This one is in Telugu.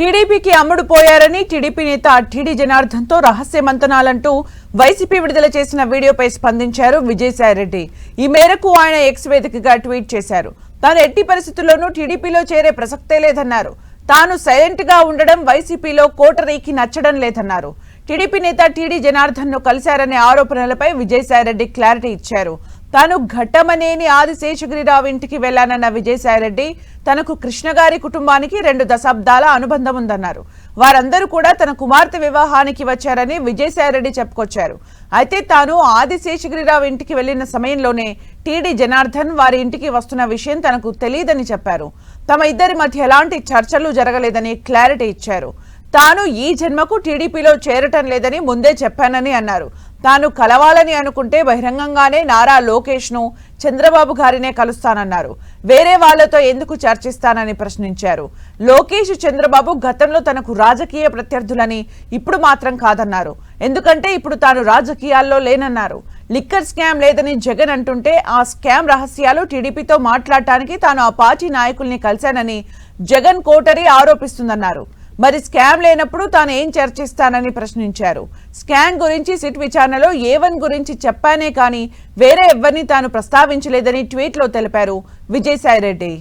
టీడీపీకి అమ్ముడు పోయారని టీడీపీ నేత టీడీ జనార్దన్తో రహస్య మంతనాలంటూ వైసీపీ విడుదల చేసిన వీడియోపై స్పందించారు విజయసాయిరెడ్డి ఈ మేరకు ఆయన ఎక్స్ వేదికగా ట్వీట్ చేశారు. తాను ఎట్టి పరిస్థితుల్లోనూ టీడీపీలో చేరే ప్రసక్తే లేదన్నారు. తాను సైలెంట్గా ఉండడం వైసీపీలో కోటరీకి నచ్చడం లేదన్నారు. టీడీపీ నేత టీడీ జనార్దన్ను కలిశారనే ఆరోపణలపై విజయసాయిరెడ్డి క్లారిటీ ఇచ్చారు. తాను ఘట్టమనేని ఆదిశేషగిరిరావు ఇంటికి వెళ్ళానన్న విజయసాయిరెడ్డి తనకు కృష్ణగారి కుటుంబానికి రెండు దశాబ్దాల అనుబంధం ఉందన్నారు. వారందరూ కూడా తన కుమార్తె వివాహానికి వచ్చారని విజయసాయిరెడ్డి చెప్పుకొచ్చారు. అయితే తాను ఆదిశేషగిరిరావు ఇంటికి వెళ్ళిన సమయంలోనే టీడీ జనార్దన్ వారి ఇంటికి వస్తున్న విషయం తనకు తెలియదని చెప్పారు. తమ ఇద్దరి మధ్య ఎలాంటి చర్చలు జరగలేదని క్లారిటీ ఇచ్చారు. తాను ఈ జన్మకు టీడీపీలో చేరటం లేదని ముందే చెప్పానని అన్నారు. తాను కలవాలని అనుకుంటే బహిరంగంగానే నారా లోకేష్ను చంద్రబాబు గారినే కలుస్తానన్నారు. వేరే వాళ్ళతో ఎందుకు చర్చిస్తానని ప్రశ్నించారు. లోకేష్ చంద్రబాబు గతంలో తనకు రాజకీయ ప్రత్యర్థులని ఇప్పుడు మాత్రం కాదన్నారు. ఎందుకంటే ఇప్పుడు తాను రాజకీయాల్లో లేనన్నారు. లిక్కర్ స్కామ్ లేదని జగన్ అంటుంటే ఆ స్కామ్ రహస్యాలు టీడీపీతో మాట్లాడటానికి తాను ఆ పార్టీ నాయకుల్ని కలిశానని జగన్ కోటరీ ఆరోపిస్తుందన్నారు. మరి స్కామ్ లేనప్పుడు తాను ఏం చర్చిస్తానని ప్రశ్నించారు. స్కామ్ గురించి సిట్ విచారణలో ఏ వన్ గురించి చెప్పానే కానీ వేరే ఎవరిని తాను ప్రస్తావించలేదని ట్వీట్లో తెలిపారు విజయసాయిరెడ్డి